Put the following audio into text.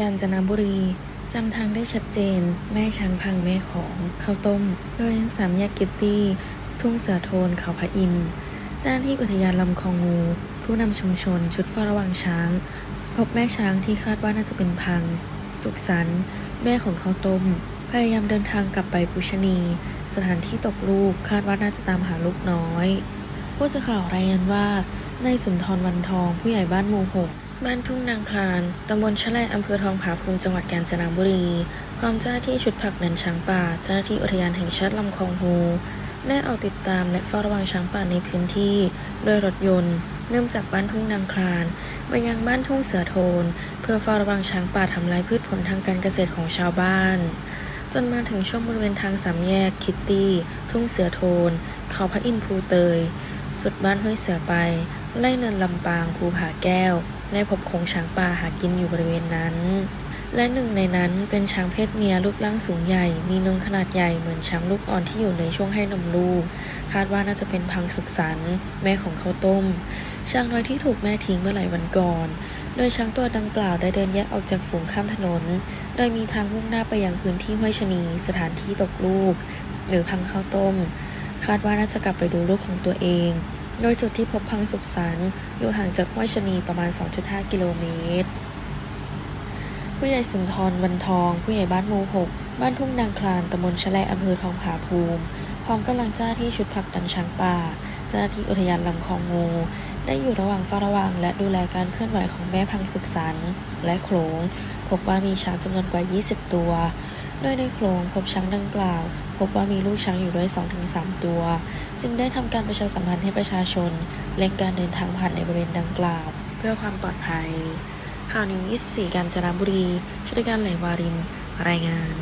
กาญจนบุรีจำทางได้ชัดเจน แม่ช้างพังแม่ของข้าวต้มบริเวณสามแยกกิตตี้ ทุ่งเสือโทนเขาพระอินเจ้าหน้าที่อุทยานลำคลองงู ผู้นำชุมชน ชุดเฝ้าระวังช้าง พบแม่ช้างที่คาดว่าน่าจะเป็นพัง สุขสันต์แม่ของข้าวต้ม พยายามเดินทางกลับไปปุชนี สถานที่ตกลูกคาดว่าน่าจะตามหาลูกน้อย ผู้สื่อข่าวรายงานว่า นายสุนทรวันทอง ผู้ใหญ่บ้านหมู่หกบ้านทุ่งนางคลาน ตำบลชะแลอำเภอทองผาภูมิจังหวัดกาญจนบุรี พร้อมเจ้าหน้าที่ชุดผักดันช้างป่า เจ้าหน้าที่อุทยานแห่งชาติลำคลองฮูได้ออกติดตามและเฝ้าระวังช้างป่าในพื้นที่ด้วยรถยนต์ เริ่มจากบ้านทุ่งนางคลานไปยังบ้านทุ่งเสือโทน เพื่อเฝ้าระวังช้างป่าทำลายพืชผลทางการเกษตรของชาวบ้าน จนมาถึงช่วงบริเวณทางสามแยกคิตตี้ ทุ่งเสือโทน เขาพระอินทร์ภูเตย สุดบ้านห้วยเสือไป ไล่เนินลำปางภูผาแก้ว และพบโขงช้างป่าหากินอยู่บริเวณนั้น และหนึ่งในนั้นเป็นช้างเพศเมียรูปร่างสูงใหญ่ มีนมขนาดใหญ่เหมือนช้างลูกอ่อนที่อยู่ในช่วงให้นมลูก คาดว่าน่าจะเป็นพังสุขสันต์แม่ของข้าวต้ม ช้างน้อยที่ถูกแม่ทิ้งเมื่อหลายวันก่อน โดยช้างตัวดังกล่าวได้เดินแยกออกจากฝูงข้ามถนน โดยมีทางมุ่งหน้าไปยังพื้นที่ห้วยชะนี สถานที่ตกลูก หรือพังข้าวต้ม คาดว่าน่าจะกลับไปดูลูกของตัวเอง โดยจุดที่พบพังสุขสันต์อยู่ห่างจากห้วยชะนีประมาณ 2.5 กิโลเมตร ผู้ใหญ่สุนทรวันทอง ผู้ใหญ่บ้านหมู่หกบ้านทุ่งนางคลานตำบลชะแลอำเภอทองผาภูมิ พร้อมกำลังเจ้าที่ชุดผักดันช้างป่า เจ้าหน้าที่อุทยานลำคลองงู ได้อยู่ระหว่างเฝ้าระวัง และดูแลการเคลื่อนไหวของแม่พังสุขสันต์และโขลงพบว่ามีช้างจำนวนกว่า 20 ตัว โดยในโขลงพบช้างดังกล่าว พบว่ามีลูกช้างอยู่ด้วย 2-3 ตัว จึงได้ทำการประชาสัมพันธ์ให้ประชาชนเล่นการเดินทางผ่านในบริเวณดังกล่าว เพื่อความปลอดภัย ข่าวนิว24 กาญจนบุรีชุดการไหลวาริน รายงาน